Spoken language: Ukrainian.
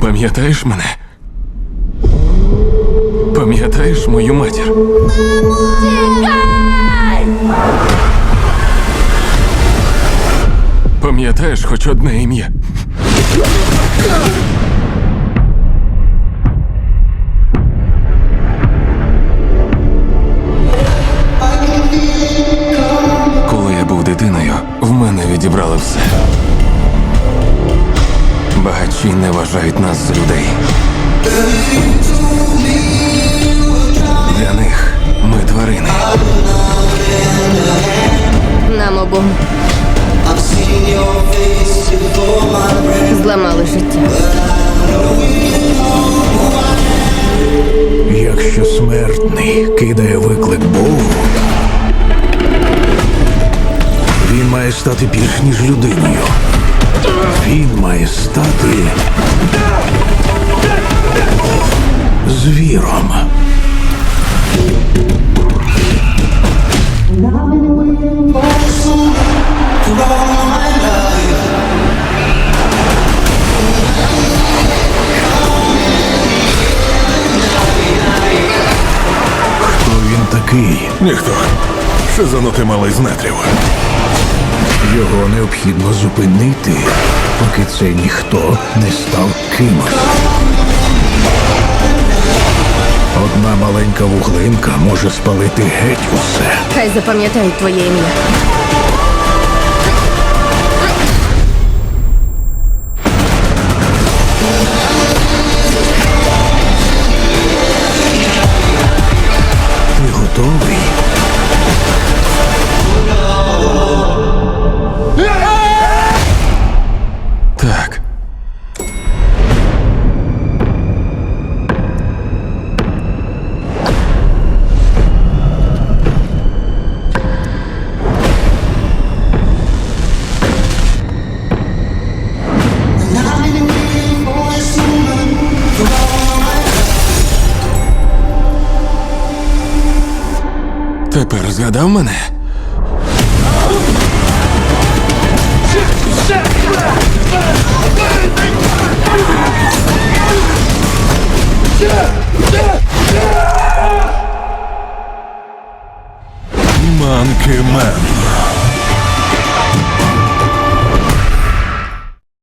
Пам'ятаєш мене? Пам'ятаєш мою матір? Пам'ятаєш хоч одне ім'я? Не вважають нас за людей. Для них ми тварини. Нам обом зламали життя. Якщо смертний кидає виклик Богу, він має стати більш ніж людиною. Він має стати звіром. Хто він такий? Ніхто. Шизанути малий з нетрів. Його необхідно зупинити, поки цей ніхто не став кимось. Одна маленька вуглинка може спалити геть усе. Хай запам'ятають твоє ім'я. Ти готовий? Тепер згадав мене? Манки Мен.